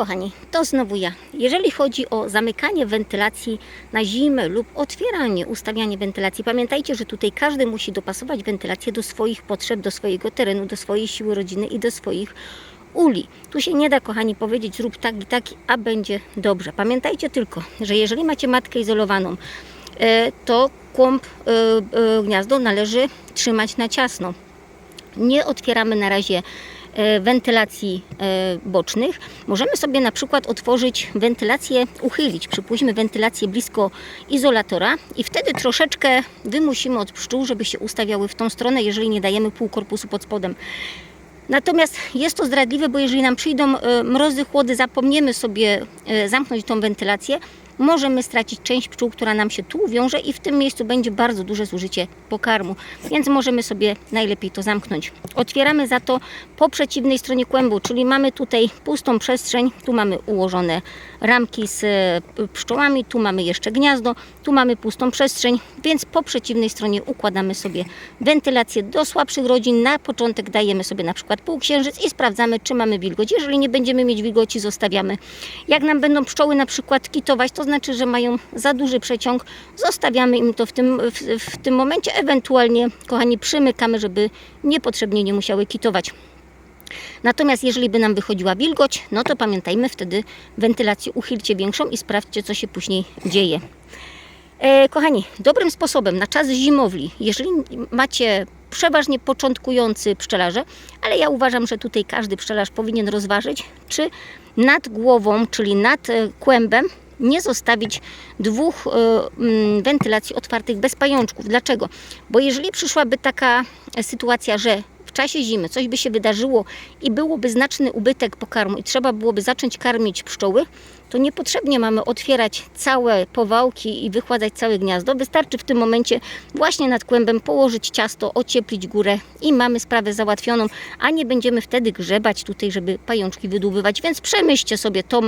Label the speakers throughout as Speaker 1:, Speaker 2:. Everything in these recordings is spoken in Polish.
Speaker 1: kochani, to znowu ja. Jeżeli chodzi o zamykanie wentylacji na zimę lub otwieranie, ustawianie wentylacji, pamiętajcie, że tutaj każdy musi dopasować wentylację do swoich potrzeb, do swojego terenu, do swojej siły rodziny i do swoich uli. Tu się nie da, kochani, powiedzieć zrób tak i tak, a będzie dobrze. Pamiętajcie tylko, że jeżeli macie matkę izolowaną, e, to kłąb e, e, gniazdo należy trzymać na ciasno. Nie otwieramy na razie wentylacji e, bocznych. Możemy sobie na przykład otworzyć wentylację, uchylić, przypuśćmy wentylację blisko izolatora i wtedy troszeczkę wymusimy od pszczół, żeby się ustawiały w tą stronę, jeżeli nie dajemy pół korpusu pod spodem. Natomiast jest to zdradliwe, bo jeżeli nam przyjdą e, mrozy, chłody, zapomniemy sobie e, zamknąć tą wentylację, możemy stracić część pszczół, która nam się tu wiąże i w tym miejscu będzie bardzo duże zużycie pokarmu, więc możemy sobie najlepiej to zamknąć. Otwieramy za to po przeciwnej stronie kłębu, czyli mamy tutaj pustą przestrzeń, tu mamy ułożone ramki z e, pszczołami, tu mamy jeszcze gniazdo, tu mamy pustą przestrzeń, więc po przeciwnej stronie układamy sobie wentylację do słabszych rodzin. Na początek dajemy sobie na przykład półksiężyc i sprawdzamy, czy mamy wilgoć. Jeżeli nie będziemy mieć wilgoci, zostawiamy. Jak nam będą pszczoły na przykład kitować, to znaczy, że mają za duży przeciąg, zostawiamy im to w tym, w, w tym momencie. Ewentualnie, kochani, przymykamy, żeby niepotrzebnie nie musiały kitować. Natomiast jeżeli by nam wychodziła wilgoć, no to pamiętajmy wtedy wentylację uchylcie większą i sprawdźcie, co się później dzieje. E, kochani, dobrym sposobem na czas zimowli, jeżeli macie przeważnie początkujący pszczelarze, ale ja uważam, że tutaj każdy pszczelarz powinien rozważyć, czy nad głową, czyli nad e, kłębem, nie zostawić dwóch e, mm, wentylacji otwartych bez pajączków. Dlaczego? Bo jeżeli przyszłaby taka sytuacja, że w czasie zimy coś by się wydarzyło i byłoby znaczny ubytek pokarmu i trzeba byłoby zacząć karmić pszczoły, to niepotrzebnie mamy otwierać całe powałki i wychładzać całe gniazdo. Wystarczy w tym momencie właśnie nad kłębem położyć ciasto, ocieplić górę i mamy sprawę załatwioną, a nie będziemy wtedy grzebać tutaj, żeby pajączki wydłubywać. Więc przemyślcie sobie tą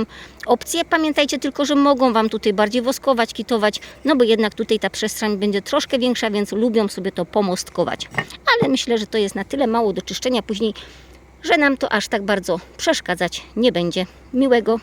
Speaker 1: opcję. Pamiętajcie tylko, że mogą Wam tutaj bardziej woskować, kitować, no bo jednak tutaj ta przestrzeń będzie troszkę większa, więc lubią sobie to pomostkować. Ale myślę, że to jest na tyle mało do czyszczenia później, że nam to aż tak bardzo przeszkadzać nie będzie. Miłego